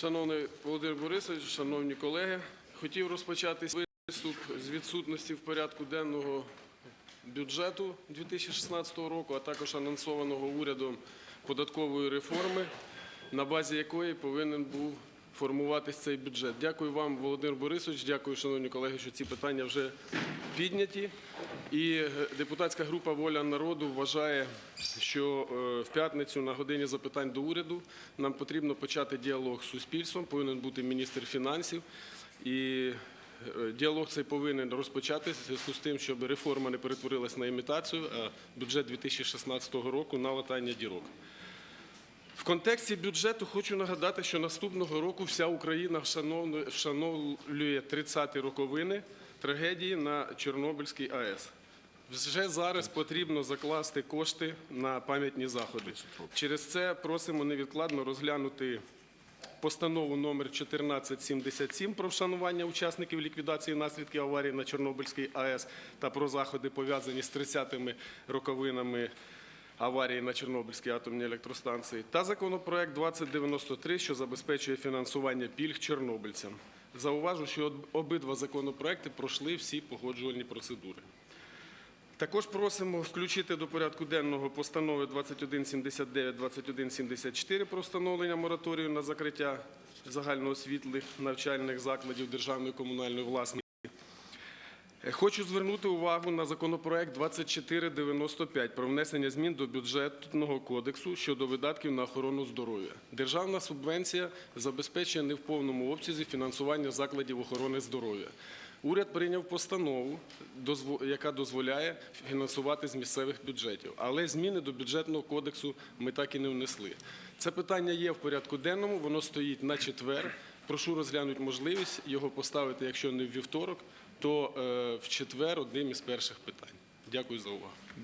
Шановний Володимир Борисович, шановні колеги, хотів розпочати виступ з відсутності в порядку денного бюджету 2016 року, а також анонсованого урядом податкової реформи, на базі якої повинен був формуватись цей бюджет. Дякую вам, Володимир Борисович, дякую, шановні колеги, що ці питання вже підняті. І е, депутатська група Воля народу вважає, що е, в п'ятницю на годині запитань до уряду нам потрібно почати діалог з суспільством. Повинен бути міністр фінансів. І е, діалог цей повинен розпочатися в зв'язку з тим, щоб реформа не перетворилась на імітацію, а бюджет 2016 року на латання дірок. Контексті бюджету хочу нагадати, що наступного року вся Україна вшановлює- вшановлює 30-ті роковини трагедії на Чорнобильській АЕС. Вже зараз потрібно закласти кошти на пам'ятні заходи. Через це просимо невідкладно розглянути постанову номер 1477 про вшанування учасників ліквідації наслідків аварії на Чорнобильській АЕС та про заходи пов'язані з 30-ми роковинами аварії на Чорнобильській атомній електростанції та законопроект 2093, що забезпечує фінансування пільг чорнобильцям. Зауважу, що обидва законопроекти пройшли всі погоджувальні процедури. Також просимо включити до порядку денного постанови 2179, 2174 про встановлення мораторію на закриття загальноосвітлих навчальних закладів державної комунальної власності. Е, Хочу звернути увагу на законопроект 2495 про внесення змін до бюджетного кодексу щодо видатків на охорону здоров'я. Державна субвенція забезпечує не в повному обсязі фінансування закладів охорони здоров'я. Уряд прийняв постанову, яка дозволяє фінансувати з місцевих бюджетів, але зміни до бюджетного кодексу ми так і не внесли. Це питання є в порядку денному, воно стоїть на четвер. Прошу розглянути можливість його поставити, якщо не в вівторок, то е, в четвер одним із перших питань. Дякую за увагу.